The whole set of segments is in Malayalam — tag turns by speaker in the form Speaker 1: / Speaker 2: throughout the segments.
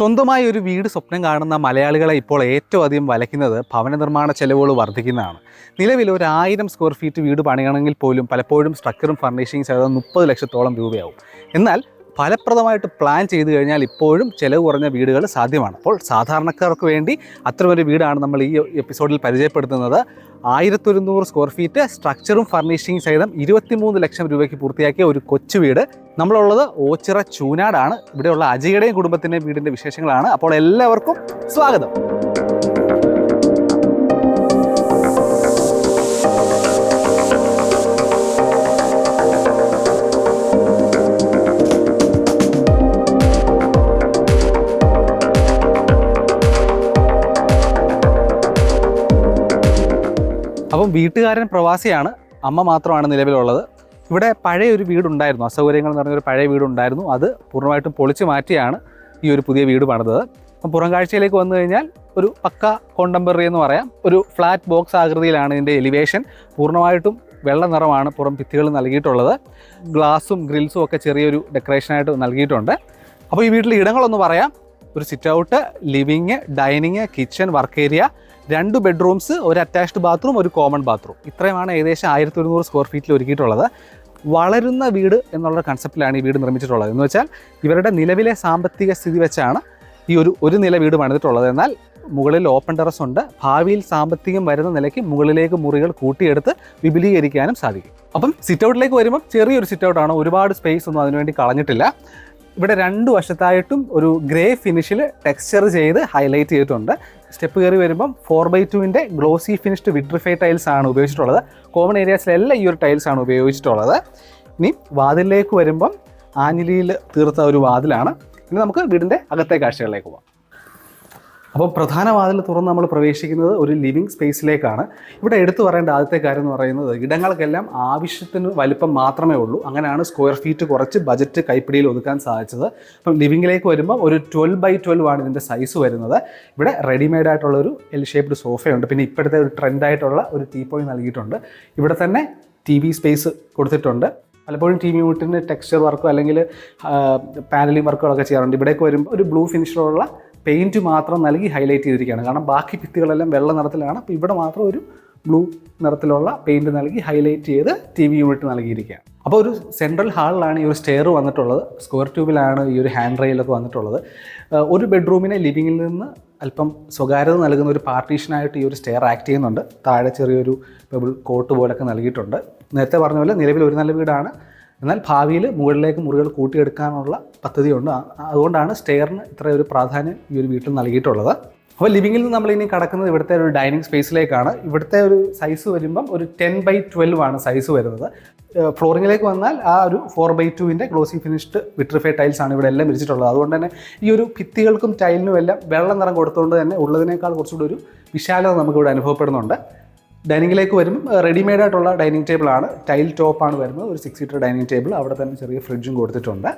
Speaker 1: സ്വന്തമായി ഒരു വീട് സ്വപ്നം കാണുന്ന മലയാളികളെ ഇപ്പോൾ ഏറ്റവും അധികം വലയ്ക്കുന്നത് ഭവന നിർമ്മാണ ചെലവുകൾ വർദ്ധിക്കുന്നതാണ്. നിലവിൽ ഒരു ആയിരം സ്ക്വയർ ഫീറ്റ് വീട് പണിയണമെങ്കിൽ പോലും പലപ്പോഴും സ്ട്രക്ചറും ഫർണിഷിംഗ് സഹിതം മുപ്പത് ലക്ഷത്തോളം രൂപയാവും. എന്നാൽ ഫലപ്രദമായിട്ട് പ്ലാൻ ചെയ്തു കഴിഞ്ഞാൽ ഇപ്പോഴും ചിലവ് കുറഞ്ഞ വീടുകൾ സാധ്യമാണ്. അപ്പോൾ സാധാരണക്കാർക്ക് വേണ്ടി അത്തരമൊരു വീടാണ് നമ്മൾ ഈ എപ്പിസോഡിൽ പരിചയപ്പെടുത്തുന്നത്. ആയിരത്തൊരുന്നൂറ് സ്ക്വയർ ഫീറ്റ് സ്ട്രക്ചറും ഫർണിഷിംഗ് സഹിതം ഇരുപത്തിമൂന്ന് ലക്ഷം രൂപയ്ക്ക് പൂർത്തിയാക്കിയ ഒരു കൊച്ചു വീട്. നമ്മളുള്ളത് ഓച്ചിറ ചൂനാടാണ്. ഇവിടെയുള്ള അജയുടെയും കുടുംബത്തിന്റെയും വീടിന്റെ വിശേഷങ്ങളാണ്. അപ്പോൾ എല്ലാവർക്കും സ്വാഗതം. അപ്പം വീട്ടുകാരൻ പ്രവാസിയാണ്. അമ്മ മാത്രമാണ് നിലവിലുള്ളത്. ഇവിടെ പഴയ ഒരു വീടുണ്ടായിരുന്നു. അസൗകര്യങ്ങൾ എന്ന് പറഞ്ഞൊരു പഴയ വീടുണ്ടായിരുന്നു. അത് പൂർണമായിട്ടും പൊളിച്ചു മാറ്റിയാണ് ഈ ഒരു പുതിയ വീട് പണിതത്. അപ്പം പുറം കാഴ്ചയിലേക്ക് വന്നു കഴിഞ്ഞാൽ ഒരു പക്ക കോണ്ടംപററി എന്ന് പറയാം. ഒരു ഫ്ലാറ്റ് ബോക്സ് ആകൃതിയിലാണ് ഇതിന്റെ എലിവേഷൻ പൂർണമായിട്ടും വെള്ള നിറമാണ് പുറം ഭിത്തികൾ നൽകിയിട്ടുള്ളത്. ഗ്ലാസും ഗ്രിൽസും ഒക്കെ ചെറിയൊരു ഡെക്കറേഷനായിട്ട് നൽകിയിട്ടുണ്ട്. അപ്പോൾ ഈ വീട്ടിലെ ഇടങ്ങളൊന്ന് പറയാം. ഒരു sit out living dining kitchen work area രണ്ട് ബെഡ്റൂംസ് ഒരു അറ്റാച്ച്ഡ് ബാത്റൂം ഒരു കോമൺ ബാത്റൂം ഇത്രയുമാണ് ഏകദേശം ആയിരത്തി ഒരുന്നൂറ് സ്ക്വയർ ഫീറ്റിൽ ഒരുക്കിയിട്ടുള്ളത്. വളരുന്ന വീട് എന്നുള്ള കൺസെപ്റ്റിലാണ് ഈ വീട് നിർമ്മിച്ചിട്ടുള്ളത്. എന്ന് വെച്ചാൽ ഇവരുടെ നിലവിലെ സാമ്പത്തിക സ്ഥിതി വെച്ചാണ് ഈ ഒരു ഒരു നില വീട് പണിതിട്ടുള്ളത്. എന്നാൽ മുകളിൽ ഓപ്പൺ ടെറസ് ഉണ്ട്. ഭാവിയിൽ സാമ്പത്തികം വരുന്ന നിലയ്ക്ക് മുകളിലേക്ക് മുറികൾ കൂട്ടിയെടുത്ത് വിപുലീകരിക്കാനും സാധിക്കും. അപ്പം സിറ്റ് ഔട്ടിലേക്ക് വരുമ്പോൾ ചെറിയൊരു സിറ്റ് ഔട്ടാണ് ഒരുപാട് സ്പേസ് ഒന്നും അതിനുവേണ്ടി കളഞ്ഞിട്ടില്ല. ഇവിടെ രണ്ട് വശത്തായിട്ടും ഒരു ഗ്രേ ഫിനിഷിൽ ടെക്സ്ചർ ചെയ്ത് ഹൈലൈറ്റ് ചെയ്തിട്ടുണ്ട്. സ്റ്റെപ്പ് കയറി വരുമ്പം ഫോർ ബൈ ടുവിന്റെ ഗ്ലോസി ഫിനിഷ്ഡ് വിട്രിഫൈ ടൈൽസ് ആണ് ഉപയോഗിച്ചിട്ടുള്ളത്. കോമൺ ഏരിയാസിലെല്ലാം ഈ ഒരു ടൈൽസ് ആണ് ഉപയോഗിച്ചിട്ടുള്ളത്. ഇനി വാതിലിലേക്ക് വരുമ്പം ആഞ്ഞിലിയിൽ തീർത്ത ഒരു വാതിലാണ്. ഇനി നമുക്ക് വീടിന്റെ അകത്തെ കാഴ്ചകളിലേക്ക് പോകാം അപ്പോൾ പ്രധാന വാതിൽ തുറന്ന് നമ്മൾ പ്രവേശിക്കുന്നത് ഒരു ലിവിങ് സ്പേസിലേക്കാണ്. ഇവിടെ എടുത്തു പറയേണ്ട ആദ്യത്തെ കാര്യം എന്ന് പറയുന്നത് ഇടങ്ങൾക്കെല്ലാം ആവശ്യത്തിന് വലിപ്പം മാത്രമേ ഉള്ളൂ. അങ്ങനെയാണ് സ്ക്വയർ ഫീറ്റ് കുറച്ച് ബജറ്റ് കൈപ്പിടിയിൽ ഒതുക്കാൻ സാധിച്ചത്. അപ്പം ലിവിങ്ങിലേക്ക് വരുമ്പോൾ ഒരു ട്വൽവ് ബൈ ട്വൽവ് ആണ് ഇതിന്റെ സൈസ് വരുന്നത്. ഇവിടെ റെഡിമെയ്ഡ് ആയിട്ടുള്ള ഒരു എൽ ഷേപ്ഡ് സോഫയുണ്ട്. പിന്നെ ഇപ്പോഴത്തെ ഒരു ട്രെൻഡായിട്ടുള്ള ഒരു ടീ പോയി നൽകിയിട്ടുണ്ട്. ഇവിടെ തന്നെ ടി വി സ്പേസ് കൊടുത്തിട്ടുണ്ട്. പലപ്പോഴും ടി യൂട്ടിന് ടെക്സ്ചർ വർക്കോ അല്ലെങ്കിൽ പാനലിംഗ് വർക്കുകളൊക്കെ ചെയ്യാറുണ്ട്. ഇവിടേക്ക് വരുമ്പോൾ ഒരു ബ്ലൂ ഫിനിഷിലുള്ള പെയിന്റ് മാത്രം നൽകി ഹൈലൈറ്റ് ചെയ്തിരിക്കുകയാണ്. കാരണം ബാക്കി ഭിത്തികളെല്ലാം വെള്ള നിറത്തിലാണ്. അപ്പോൾ ഇവിടെ മാത്രം ഒരു ബ്ലൂ നിറത്തിലുള്ള പെയിന്റ് നൽകി ഹൈലൈറ്റ് ചെയ്ത് ടി വി യൂണിറ്റ് നൽകിയിരിക്കുകയാണ്. അപ്പോൾ ഒരു സെൻട്രൽ ഹാളിലാണ് ഈ ഒരു സ്റ്റെയർ വന്നിട്ടുള്ളത്. സ്ക്വയർ ട്യൂബിലാണ് ഈ ഒരു ഹാൻഡ് റെയിലൊക്കെ വന്നിട്ടുള്ളത്. ഒരു ബെഡ്റൂമിനെ ലിവിങ്ങിൽ നിന്ന് അല്പം സ്വകാര്യത നൽകുന്ന ഒരു പാർട്ടീഷനായിട്ട് ഈ ഒരു സ്റ്റെയർ ആക്ട് ചെയ്യുന്നുണ്ട്. താഴെ ചെറിയൊരു പെബിൾ കോട്ട് പോലൊക്കെ നൽകിയിട്ടുണ്ട്. നേരത്തെ പറഞ്ഞ പോലെ നിലവിൽ ഒരു നല്ല വീടാണ്. എന്നാൽ ഭാവിയിൽ മുകളിലേക്ക് മുറികൾ കൂട്ടിയെടുക്കാനുള്ള പദ്ധതിയുണ്ട്. അതുകൊണ്ടാണ് സ്റ്റെയറിന് ഇത്ര ഒരു പ്രാധാന്യം ഈ ഒരു വീട്ടിൽ നൽകിയിട്ടുള്ളത്. അപ്പോൾ ലിവിങ്ങിൽ നിന്ന് നമ്മൾ ഇനി കടക്കുന്നത് ഇവിടുത്തെ ഒരു ഡൈനിങ് സ്പേസിലേക്കാണ്. ഇവിടുത്തെ ഒരു സൈസ് വരുമ്പം ഒരു ടെൻ ബൈ ട്വൽവ് ആണ് സൈസ് വരുന്നത്. ഫ്ലോറിങ്ങിലേക്ക് വന്നാൽ ആ ഒരു ഫോർ ബൈ ടുവിന്റെ ഗ്ലോസി ഫിനിഷ്ഡ് വിട്രിഫൈ ടൈൽസ് ആണ് ഇവിടെ എല്ലാം വിരിച്ചിട്ടുള്ളത്. അതുകൊണ്ട് തന്നെ ഈ ഒരു ഭിത്തികൾക്കും ടൈലിനും എല്ലാം വെള്ളം നിറം കൊടുത്തുകൊണ്ട് തന്നെ ഉള്ളതിനേക്കാൾ കുറച്ചുകൂടി ഒരു വിശാലത നമുക്കിവിടെ അനുഭവപ്പെടുന്നുണ്ട്. ഡൈനിങ്ങിലേക്ക് വരും. റെഡിമെയ്ഡ് ആയിട്ടുള്ള ഡൈനിങ് ടേബിൾ ആണ് ടൈൽ ടോപ്പാണ് വരുന്നത്. ഒരു സിക്സ് സീറ്റർ ഡൈനിങ് ടേബിൾ അവിടെ തന്നെ ചെറിയ ഫ്രിഡ്ജും കൊടുത്തിട്ടുണ്ട്.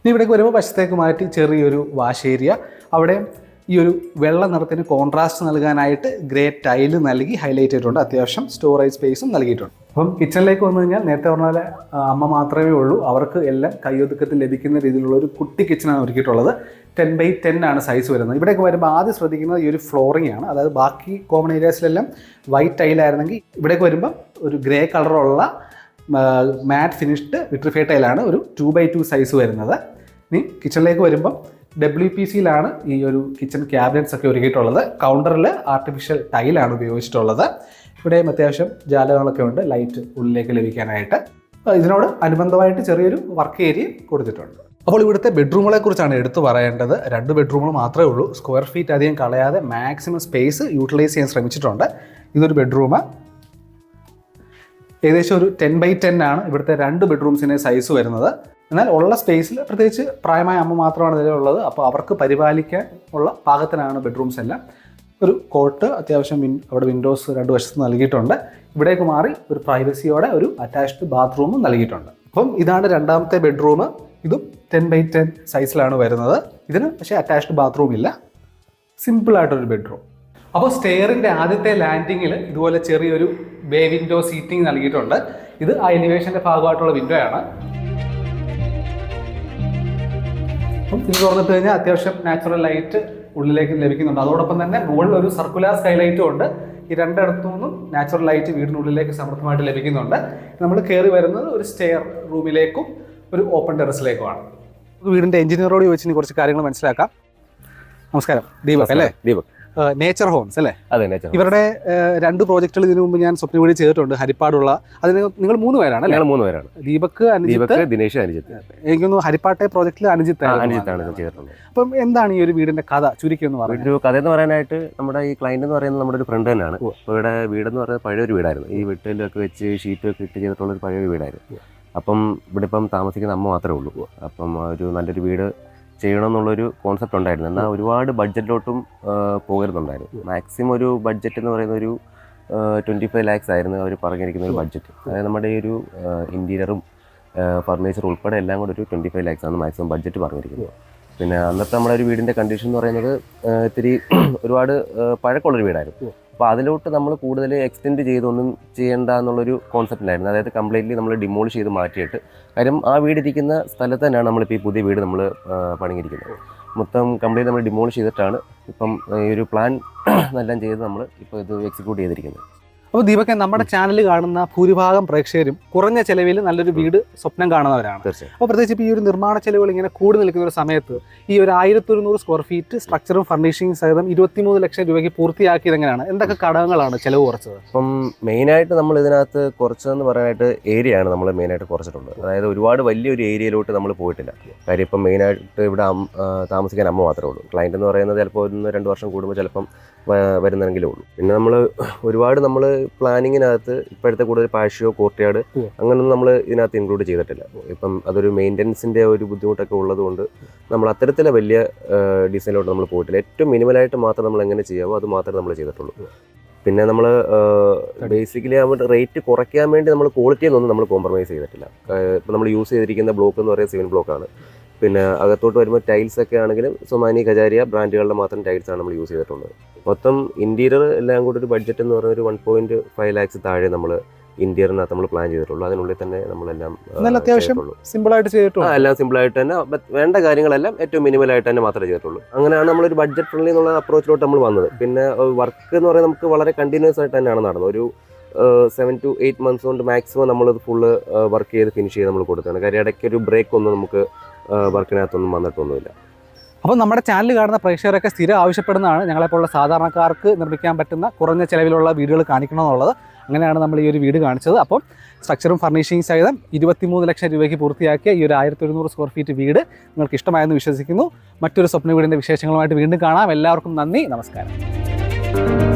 Speaker 1: ഇനി ഇവിടേക്ക് വരുമ്പോൾ വശത്തേക്ക് മാറ്റി ചെറിയൊരു വാഷ് ഏരിയ. അവിടെ ഈ ഒരു വെള്ള നിറത്തിന് കോൺട്രാസ്റ്റ് നൽകാനായിട്ട് ഗ്രേ ടൈൽ നൽകി ഹൈലൈറ്റ് ചെയ്തിട്ടുണ്ട്. അത്യാവശ്യം സ്റ്റോറേജ് സ്പേസും നൽകിയിട്ടുണ്ട്. അപ്പം കിച്ചണിലേക്ക് വന്നു കഴിഞ്ഞാൽ നേരത്തെ പറഞ്ഞ പോലെ അമ്മ മാത്രമേ ഉള്ളൂ. അവർക്ക് എല്ലാം കയ്യൊതുക്കത്തിൽ ലഭിക്കുന്ന രീതിയിലുള്ള ഒരു കുട്ടി കിച്ചണാണ് ഒരുക്കിയിട്ടുള്ളത്. ടെൻ ബൈ ടെൻ ആണ് സൈസ് വരുന്നത്. ഇവിടേക്ക് വരുമ്പോൾ ആദ്യം ശ്രദ്ധിക്കുന്നത് ഈ ഒരു ഫ്ലോറിംഗ് ആണ്. അതായത് ബാക്കി കോമൺ ഏരിയാസിലെല്ലാം വൈറ്റ് ടൈലായിരുന്നെങ്കിൽ ഇവിടേക്ക് വരുമ്പോൾ ഒരു ഗ്രേ കളറുള്ള മാറ്റ് ഫിനിഷ്ഡ് വിട്രിഫൈ ടൈലാണ് ഒരു ടു ബൈ ടു സൈസ് വരുന്നത്. ഇനി കിച്ചണിലേക്ക് വരുമ്പം ഡബ്ല്യു പി സിയിലാണ് ഈ ഒരു കിച്ചൺ ക്യാബിനറ്റ്സ് ഒക്കെ ഒരുക്കിയിട്ടുള്ളത്. കൗണ്ടറിൽ ആർട്ടിഫിഷ്യൽ ടൈലാണ് ഉപയോഗിച്ചിട്ടുള്ളത്. ഇവിടെയും അത്യാവശ്യം ജാലകങ്ങളൊക്കെ ഉണ്ട്. ലൈറ്റ് ഉള്ളിലേക്ക് ലഭിക്കാനായിട്ട്. ഇതിനോട് അനുബന്ധമായിട്ട് ചെറിയൊരു വർക്ക് ഏരിയ കൊടുത്തിട്ടുണ്ട്. അപ്പോൾ ഇവിടുത്തെ ബെഡ്റൂമുകളെ കുറിച്ചാണ് എടുത്തു പറയേണ്ടത്. രണ്ട് ബെഡ്റൂമുകൾ മാത്രമേ ഉള്ളൂ. സ്ക്വയർ ഫീറ്റ് അധികം കളയാതെ മാക്സിമം സ്പേസ് യൂട്ടിലൈസ് ചെയ്യാൻ ശ്രമിച്ചിട്ടുണ്ട്. ഇതൊരു ബെഡ്റൂം ഏകദേശം ഒരു ടെൻ ബൈ ടെൻ ആണ് ഇവിടുത്തെ രണ്ട് ബെഡ്റൂംസിന്റെ സൈസ് വരുന്നത്. എന്നാൽ ഉള്ള സ്പേസിൽ പ്രത്യേകിച്ച് പ്രായമായ അമ്മ മാത്രമാണ് ഇതിലുള്ളത് അപ്പോൾ അവർക്ക് പരിപാലിക്കാൻ ഉള്ള പാകത്തിനാണ് ബെഡ്റൂംസ് എല്ലാം. ഒരു കോട്ട് അത്യാവശ്യം വിൻ അവിടെ വിൻഡോസ് രണ്ട് വശത്ത് നൽകിയിട്ടുണ്ട്. ഇവിടേക്ക് മാറി ഒരു പ്രൈവസിയോടെ ഒരു അറ്റാച്ച്ഡ് ബാത്റൂമും നൽകിയിട്ടുണ്ട്. അപ്പം ഇതാണ് രണ്ടാമത്തെ ബെഡ്റൂം ഇതും ടെൻ ബൈ ടെൻ സൈസിലാണ് വരുന്നത്. ഇതിന് പക്ഷേ അറ്റാച്ച്ഡ് ബാത്റൂം ഇല്ല. സിമ്പിൾ ആയിട്ടൊരു ബെഡ്റൂം അപ്പോൾ സ്റ്റെയറിന്റെ ആദ്യത്തെ ലാൻഡിങ്ങിൽ ഇതുപോലെ ചെറിയൊരു ബേ വിൻഡോ സീറ്റിംഗ് നൽകിയിട്ടുണ്ട്. ഇത് ആ എലിവേഷന്റെ ഭാഗമായിട്ടുള്ള വിൻഡോ ആണ്. അപ്പം ഇത് തുറന്നിട്ട് കഴിഞ്ഞാൽ അത്യാവശ്യം നാച്ചുറൽ ലൈറ്റ് ഉള്ളിലേക്ക് ലഭിക്കുന്നുണ്ട്. അതോടൊപ്പം തന്നെ മുകളിൽ ഒരു സർക്കുലർ സ്കൈലൈറ്റും ഉണ്ട്. ഈ രണ്ടിടത്തു നിന്നും നാച്ചുറൽ ലൈറ്റ് വീടിനുള്ളിലേക്ക് സമൃദ്ധമായിട്ട് ലഭിക്കുന്നുണ്ട്. നമ്മൾ കയറി വരുന്നത് ഒരു സ്റ്റെയർ റൂമിലേക്കും ഒരു ഓപ്പൺ ടെറസിലേക്കുമാണ് വീടിന്റെ എഞ്ചിനീയറോട് ചോദിച്ചിന് കുറച്ച് കാര്യങ്ങൾ മനസ്സിലാക്കാം. നമസ്കാരം. ദീപക് അല്ലേ?
Speaker 2: ദീപക്.
Speaker 1: നേച്ചർ ഹോംസ് അല്ലേ?
Speaker 2: അതെ നേച്ചർ
Speaker 1: ഇവരുടെ രണ്ട് പ്രോജക്റ്റുകൾ ഇതിനു മുമ്പ് ഞാൻ സ്വപ്നം വഴി ചെയ്തിട്ടുണ്ട്. ഹരിപ്പാടുള്ള അത് നിങ്ങൾ- മൂന്ന് പേരാണ്
Speaker 2: ഞങ്ങൾ മൂന്ന് പേരാണ്.
Speaker 1: ദീപക്
Speaker 2: ദീപക് ദിനേശ് അനുജിത്ത്.
Speaker 1: എനിക്കൊന്ന് ഹരിപ്പാട്ടെ പ്രോജക്റ്റിൽ അനുജിത്ത്.
Speaker 2: അനുജിത്താണ് ചെയ്തിട്ടുള്ളത്.
Speaker 1: അപ്പം എന്താണ് ഈ ഒരു വീടിന്റെ കഥ? ചുരുക്കി എന്ന് പറയുന്നത്
Speaker 2: ഒരു കഥ എന്ന് പറയാനായിട്ട് നമ്മുടെ ഈ ക്ലയന്റ് എന്ന് പറയുന്നത് നമ്മുടെ ഒരു ഫ്രണ്ട് തന്നെയാണ്. ഇവിടെ വീടെന്ന് പറയുന്നത് പഴയൊരു വീടായിരുന്നു. ഈ വീട്ടിലൊക്കെ വെച്ച് ഷീറ്റൊക്കെ ഇട്ട് ചെയ്തിട്ടുള്ള ഒരു പഴയ വീടായിരുന്നു. അപ്പം ഇവിടെ ഇപ്പം താമസിക്കുന്ന അമ്മ മാത്രമേ ഉള്ളൂ. അപ്പം ഒരു നല്ലൊരു വീട് ചെയ്യണം എന്നുള്ളൊരു കോൺസെപ്റ്റ് ഉണ്ടായിരുന്നു. എന്നാൽ ഒരുപാട് ബഡ്ജറ്റിലോട്ടും പോകരുന്നുണ്ടായിരുന്നു. മാക്സിമം ഒരു ബഡ്ജറ്റ് എന്ന് പറയുന്ന ഒരു ട്വന്റി ഫൈവ് ലാക്സ് ആയിരുന്നു അവർ പറഞ്ഞിരിക്കുന്ന ഒരു ബഡ്ജറ്റ് അതായത് നമ്മുടെ ഈ ഒരു ഇന്റീരിയറും ഫർണിച്ചർ ഉൾപ്പെടെ എല്ലാം കൂടെ ഒരു ട്വന്റി ഫൈവ് ലാക്സ് ആണ് മാക്സിമം ബഡ്ജറ്റ് പറഞ്ഞിരിക്കുന്നത്. പിന്നെ അന്നത്തെ നമ്മുടെ ഒരു വീടിന്റെ കണ്ടീഷൻ എന്ന് പറയുന്നത് ഇത്തിരി ഒരുപാട് പഴക്കമുള്ളൊരു വീടായിരുന്നു. അപ്പോൾ അതിലോട്ട് നമ്മൾ കൂടുതൽ എക്സ്റ്റെൻഡ് ചെയ്തൊന്നും ചെയ്യേണ്ട എന്നുള്ളൊരു കോൺസെപ്റ്റിലായിരുന്നു അതായത് കംപ്ലീറ്റ്ലി നമ്മൾ ഡിമോളിഷ് ചെയ്ത് മാറ്റിയിട്ട്. കാര്യം ആ വീടിരിക്കുന്ന സ്ഥലത്ത് തന്നെയാണ് നമ്മളിപ്പോൾ ഈ പുതിയ വീട് നമ്മൾ പണിഞ്ഞിരിക്കുന്നത്. മൊത്തം കംപ്ലീറ്റ് നമ്മൾ ഡിമോളിഷ് ചെയ്തിട്ടാണ് ഇപ്പം ഈ ഒരു പ്ലാൻ എല്ലാം ചെയ്ത് നമ്മൾ ഇപ്പോൾ ഇത് എക്സിക്യൂട്ട് ചെയ്തിരിക്കുന്നത്.
Speaker 1: അപ്പോൾ ദീപക് നമ്മുടെ ചാനൽ കാണുന്ന ഭൂരിഭാഗം പ്രേക്ഷകരും കുറഞ്ഞ ചെലവിൽ നല്ലൊരു വീട് സ്വപ്നം കാണുന്നവരാണ്. അപ്പോൾ പ്രത്യേകിച്ച് ഇപ്പോൾ ഈ ഒരു നിർമ്മാണ ചെലവുകൾ ഇങ്ങനെ കൂടി നിൽക്കുന്ന ഒരു സമയത്ത് ഈ ഒരു ആയിരത്തി ഒരുന്നൂറ് സ്ക്വയർ ഫീറ്റ് സ്ട്രക്ചറും ഫർണിഷിംഗ് സഹിതം ഇരുപത്തിമൂന്ന് ലക്ഷം രൂപയ്ക്ക് പൂർത്തിയാക്കിയത് എങ്ങനെയാണ്? എന്തൊക്കെ ഘടകങ്ങളാണ് ചെലവ് കുറച്ചത്?
Speaker 2: അപ്പം മെയിനായിട്ട് നമ്മൾ ഇതിനകത്ത് കുറച്ചതെന്ന് പറയാനായിട്ട് ഏരിയയാണ് നമ്മൾ മെയിനായിട്ട് കുറച്ചിട്ടുള്ളത്. അതായത് ഒരുപാട് വലിയൊരു ഏരിയയിലോട്ട് നമ്മൾ പോയിട്ടില്ല. കാര്യം ഇപ്പം മെയിനായിട്ട് ഇവിടെ താമസിക്കാൻ അമ്മ മാത്രമേ ഉള്ളൂ. ക്ലയന്റ് എന്ന് പറയുന്നത് ചിലപ്പോൾ ഒന്ന് രണ്ട് വർഷം കൂടുമ്പോൾ ചിലപ്പം വരുന്നെങ്കിലേ ഉള്ളൂ. പിന്നെ നമ്മൾ ഒരുപാട് നമ്മൾ പ്ലാനിങ്ങിനകത്ത് ഇപ്പോഴത്തെ കൂടുതൽ പാഷ്യോ കോർട്ട്യാർഡ്
Speaker 1: ഉം.
Speaker 2: അങ്ങനൊന്നും നമ്മൾ ഇതിനകത്ത് ഇൻക്ലൂഡ് ചെയ്തിട്ടില്ല. ഇപ്പം അതൊരു മെയിന്റനൻസിന്റെ ഒരു ബുദ്ധിമുട്ടൊക്കെ ഉള്ളതുകൊണ്ട് നമ്മൾ അത്തരത്തിലെ വലിയ ഡിസൈനിലോട്ട് നമ്മൾ പോയിട്ടില്ല. ഏറ്റവും മിനിമലായിട്ട് മാത്രം നമ്മൾ എങ്ങനെ ചെയ്യാവോ അത് മാത്രമേ നമ്മൾ ചെയ്തിട്ടുള്ളൂ. പിന്നെ നമ്മൾ ബേസിക്കലി അവിടെ റേറ്റ് കുറയ്ക്കാൻ വേണ്ടി നമ്മൾ ക്വാളിറ്റിയൊന്നും നമ്മൾ കോംപ്രമൈസ് ചെയ്തിട്ടില്ല. ഇപ്പം നമ്മൾ യൂസ് ചെയ്തിരിക്കുന്ന ബ്ലോക്ക് എന്ന് പറയുന്നത് സിവിൻ ബ്ലോക്കാണ്. പിന്നെ അകത്തോട്ട് വരുമ്പോൾ ടൈൽസ് ഒക്കെ ആണെങ്കിലും സൊമാനി കജാരിയ ബ്രാൻഡുകളുടെ മാത്രം ടൈൽസ് ആണ് നമ്മൾ യൂസ് ചെയ്തിട്ടുള്ളത്. മൊത്തം ഇന്റീരിയർ എല്ലാം കൂടി ഒരു ബഡ്ജറ്റ് എന്ന് പറയുന്നത് ഒരു വൺ പോയിന്റ് ഫൈവ് ലാക്സ് താഴെ നമ്മൾ ഇന്ത്യറിനകത്ത് നമ്മൾ പ്ലാൻ ചെയ്തിട്ടുള്ളൂ. അതിനുള്ളിൽ തന്നെ നമ്മളെല്ലാം ആ,
Speaker 1: എന്നാലും അത്യാവശ്യം
Speaker 2: ചെയ്തിട്ടുള്ളൂ.
Speaker 1: സിമ്പിളായിട്ട്
Speaker 2: എല്ലാം സിമ്പിൾ ആയിട്ട് തന്നെ വേണ്ട കാര്യങ്ങളെല്ലാം ഏറ്റവും മിനിമൽ ആയിട്ട് തന്നെ മാത്രമേ ചെയ്തിട്ടുള്ളൂ. അങ്ങനെയാണ് നമ്മൾ ഒരു ബഡ്ജറ്റ് ഫ്രണ്ട്ലി എന്നുള്ള അപ്രോച്ചിലോട്ട് നമ്മൾ വന്നത്. പിന്നെ വർക്ക് എന്ന് പറയുന്നത് നമുക്ക് വളരെ കണ്ടിന്യൂസ് ആയിട്ട് തന്നെയാണ് നടന്നത്. ഒരു സെവൻ ടു എയ്റ്റ് മന്ത്സ് കൊണ്ട് മാക്സിമം നമ്മളത് ഫുള്ള് വർക്ക് ചെയ്ത് ഫിനിഷ് ചെയ്ത് നമ്മൾ കൊടുക്കുകയാണ് കാര്യം ഇടയ്ക്ക് ഒരു ബ്രേക്ക് ഒന്നും നമുക്ക് വർക്കിനകത്തൊന്നും വന്നിട്ടൊന്നുമില്ല.
Speaker 1: അപ്പോൾ നമ്മുടെ ചാനൽ കാണുന്ന പ്രേക്ഷകരൊക്കെ സ്ഥിരം ആവശ്യപ്പെടുന്നതാണ് ഞങ്ങളെപ്പോലുള്ള സാധാരണക്കാർക്ക് നിർമ്മിക്കാൻ പറ്റുന്ന കുറഞ്ഞ ചിലവിലുള്ള വീടുകൾ കാണിക്കണമെന്നുള്ളത്. അങ്ങനെയാണ് നമ്മൾ ഈ ഒരു വീട് കാണിച്ചത്. അപ്പം സ്ട്രക്ചറും ഫർണിഷിംഗ് സഹിതം ഇരുപത്തിമൂന്ന് ലക്ഷം രൂപയ്ക്ക് പൂർത്തിയാക്കിയ ഈ ഒരു ആയിരത്തി ഒരുന്നൂറ് സ്ക്വയർ ഫീറ്റ് വീട് നിങ്ങൾക്ക് ഇഷ്ടമായെന്ന് വിശ്വസിക്കുന്നു. മറ്റൊരു സ്വപ്ന വീടിന്റെ വിശേഷങ്ങളുമായിട്ട് വീണ്ടും കാണാം. എല്ലാവർക്കും നന്ദി. നമസ്കാരം.